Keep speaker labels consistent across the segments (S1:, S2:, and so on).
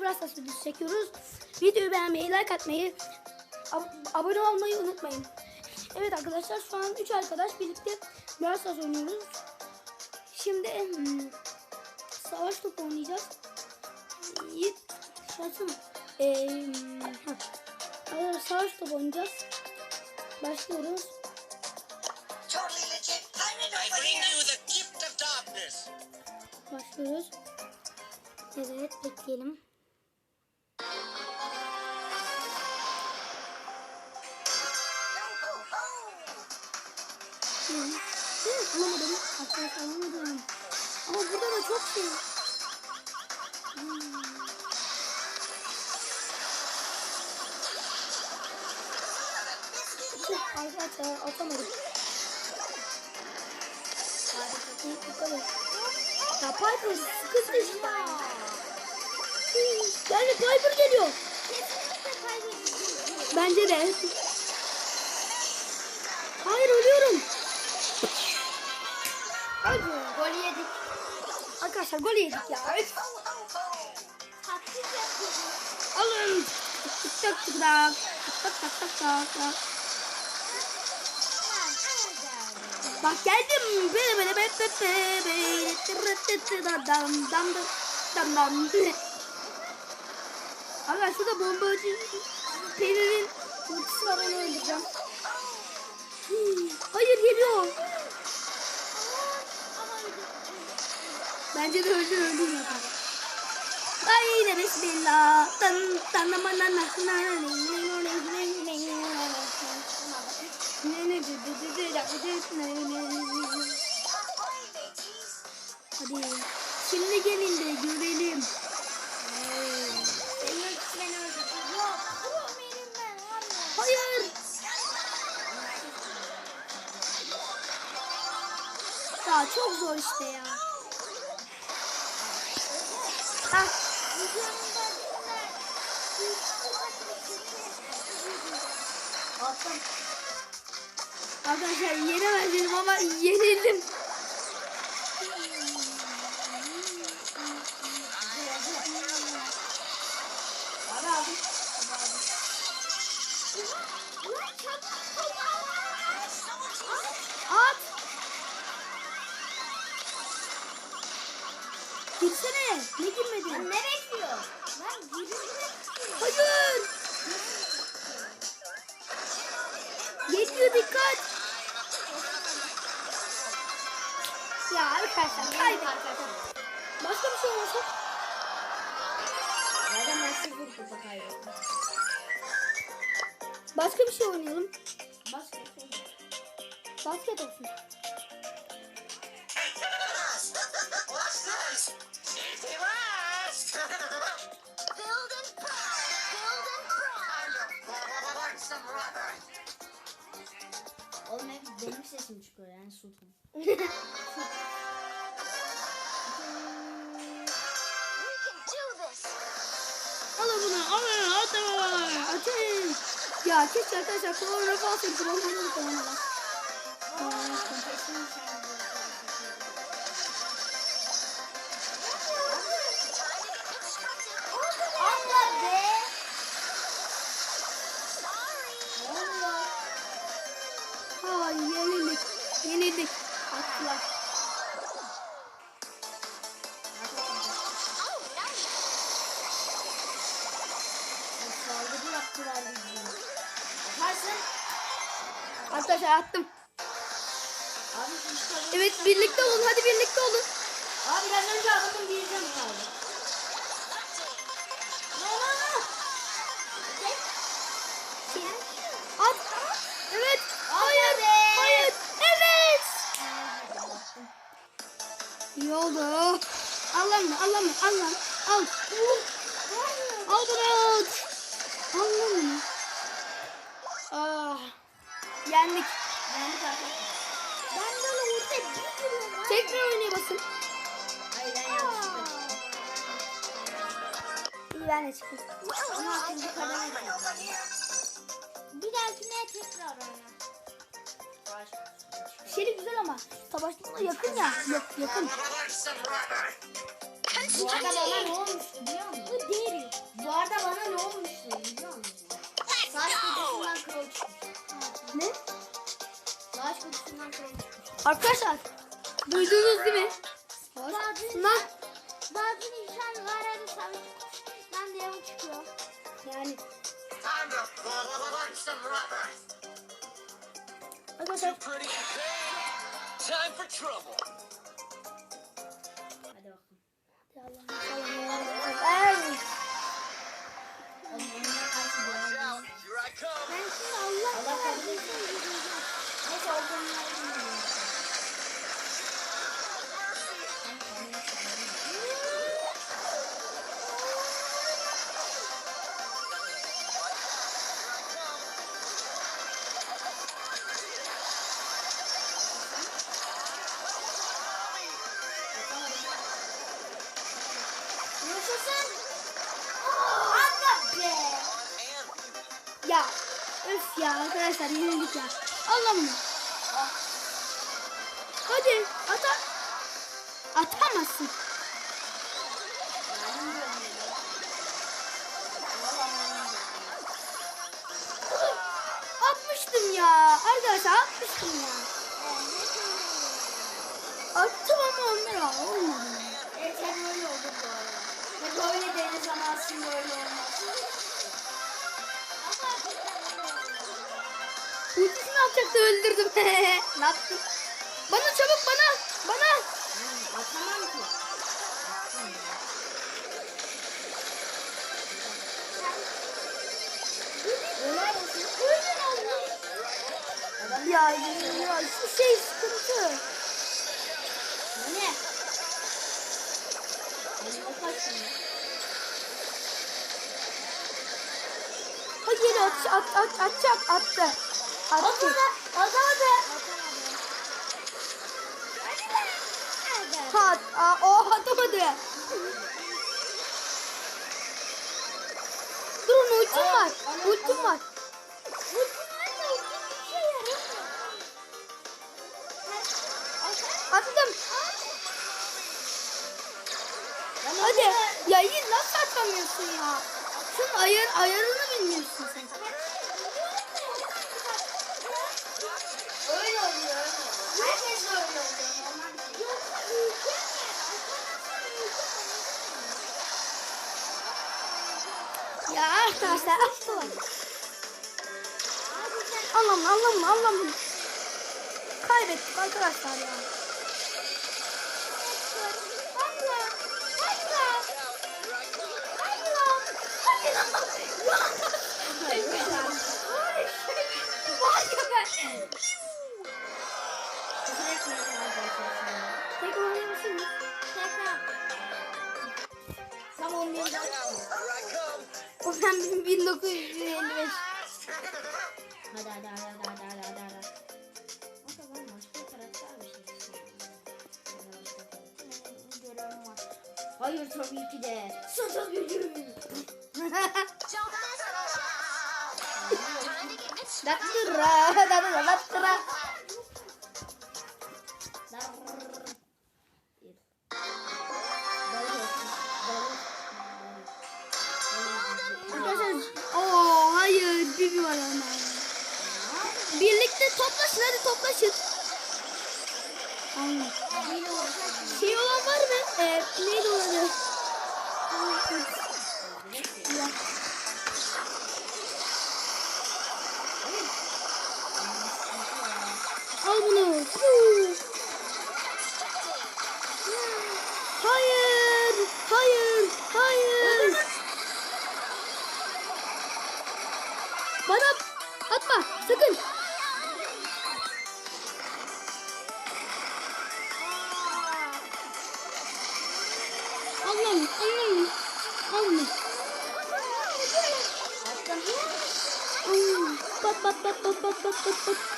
S1: Brawl Stars videosu çekiyoruz. Videoyu beğenmeyi, like atmayı, ab- abone olmayı unutmayın. Evet arkadaşlar şu an 3 arkadaş birlikte Brawl Stars oynuyoruz. Şimdi hmm, savaş topu oynayacağız. Yiğit şansım. Ee, hmm, ha. Arkadaşlar savaş topu oynayacağız. Başlıyoruz.
S2: Totally legit. Pirate
S1: Bulamadım. Ama burada da çok şey. Hmm. Tüh, Arkadaşlar atamadım. Ya Piper sıkıntı işte. Yani Piper geliyor. Bence de. Arkadaşlar gol yedik ya. Üf. Alın. Tık tık tık tak. Tak tak tak tak tak. Bak geldim. Böyle böyle böyle tırı tı da dam dam dam dam dam. Aga şurada bombacı Peri'nin ultisi var onu öldüreceğim. Hmm, Hayır geliyor. Bence de öldür öldür yapar. Ay yine bismillah. Tan tan na na na na. Hadi. Şimdi gelin de görelim. Hayır. Ya çok zor işte ya.
S2: Attım.
S1: Arkadaşlar yenemezdim ama yenildim. Girsene. Ne girmedin?
S2: Ne bekliyor? Lan girin
S1: Hayır. Yetiyor dikkat. Ya arkadaşlar kaybettik. Başka bir şey olmasa.
S2: Nereden ben sıfır kupa kaybettim?
S1: Başka bir şey oynayalım.
S2: Başka bir şey.
S1: Basket olsun.
S3: This? Safety last.
S2: Build and pride. Build and pride.
S3: like some rubber.
S2: Oğlum hep benim sesim çıkıyor yani sultan.
S1: Alın bunu alın atın atın. Ya keşke arkadaşlar korona falan çektim ama bunu koyamadım.
S2: Allah
S1: attım.
S2: Abi.
S1: Evet birlikte olun hadi birlikte olun.
S2: Abi ben önce adamın canı kaldı.
S1: At. Evet. Hayır. Hayır. Evet. İyi oldu. Allah'ım Allah'ım Allah'ım. Al. Al bunu. Allah'ım. Ah. Yendik tekrar oynaya basın.
S2: Hayır ben yanlışlıkla
S1: de
S2: çıktım. Bir dahakine tekrar oyna.
S1: Şeri güzel ama savaştığında yakın ya. Yok yakın.
S3: Bu arada bana ne olmuştu biliyor musun?
S2: Bu deri. Bu arada bana ne olmuştu biliyor musun? Saç kutusundan kral çıkmış. Ne? Saç kutusundan kral çıkmış.
S1: Arkadaşlar duydunuz değil mi?
S2: Bazen,
S1: Lan
S2: bazen insan var arada savaş. Ben de yavuk çıkıyor.
S1: yani
S3: Time
S1: arkadaşlar
S3: Time for trouble.
S2: Hadi bakalım.
S1: Ay,
S2: Onlarına karşı
S3: Watch
S2: dönüyorum.
S3: out. Here I come.
S2: Ben şimdi Allah Allah kahretsin. Neyse olduğunu bilmiyorum.
S1: Ya arkadaşlar yenildik ya. Allah'ım. Hadi ata. Atamazsın. Atmıştım ya. Arkadaşlar atmıştım ya. Attım ama onlar olmadı.
S2: Evet sen öyle oldun bu arada. Böyle deniz ama olmaz.
S1: Atacaktı öldürdüm. ne yaptın? Bana çabuk bana. Bana.
S2: atamam ki.
S1: Ya, ya şu şey sıkıntı.
S2: Ne?
S1: Yine at, at, at, atacak, attı.
S2: Atamadı. Atamadı.
S1: Ha, aa, o atamadı. Durun ultim var. Ultim var. Attım. Hadi. Ya iyi nasıl atamıyorsun ya? Şunun ayar, ayarını Ya arkadaşlar attılar. Anlamı anlamı anlamı. Kaybettik arkadaşlar ya. Tekrar oynayabilir miyiz?
S2: Tam 10 bin
S3: Here I come.
S1: O ben 1955.
S2: Hadi hadi hadi hadi hadi hadi hadi başka karakter bir şey. Görevim var. Hayır tabii ki de. Sınıf gücüm.
S1: Daktıra, daktıra, daktıra. Pat pat pat pat pat pat.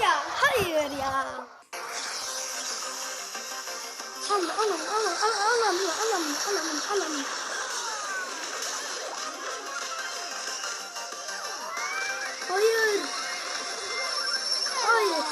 S1: Ya hayır ya. Alam alam alam alam alam alam alam alam. Hayır. Hayır.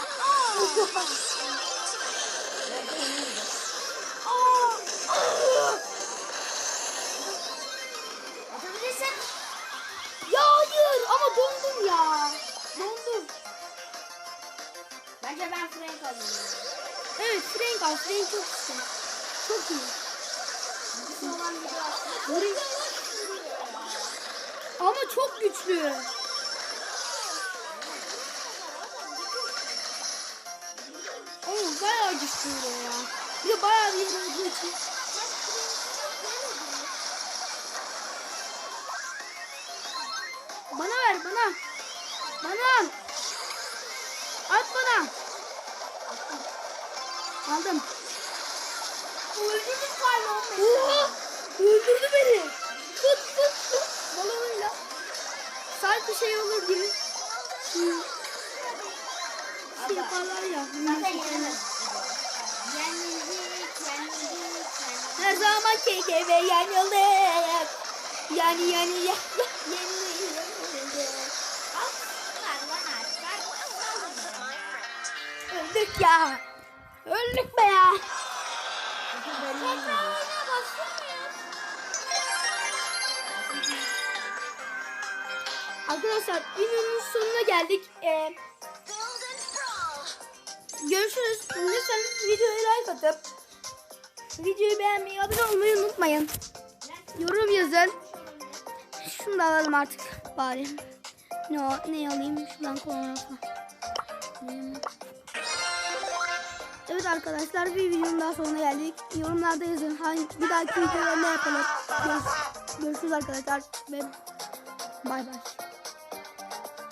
S1: Frank çok güzel. Çok iyi. Vurayım. Ama çok güçlü. Oğlum bayağı güçlü ya. Bir de bayağı bir yere için. Bana ver bana. Bana. At bana. Aldım.
S2: Öldürdüm galiba.
S1: Oha! Öldürdü beni. Tut tut tut. Balonuyla. Sanki şey olur gibi. Şu şey yaparlar ya.
S2: Zaten yenemez. Yenildik, yenildik, yenildik.
S1: zaman keke ve yanıldık. Yani yani ya. Yenildik. Öldük ya. Öldük be ya.
S2: Tekrar oyuna başlamıyor.
S1: Arkadaşlar videonun sonuna geldik. Ee, görüşürüz. Lütfen videoya like atıp videoyu beğenmeyi, abone olmayı unutmayın. Yorum yazın. Şunu da alalım artık bari. Ne ne alayım? Şuradan kolona Evet arkadaşlar bir videonun daha sonuna geldik. Yorumlarda yazın. Hangi, bir dahaki videoda ne yapalım. Görüş- görüşürüz arkadaşlar ve bay bay.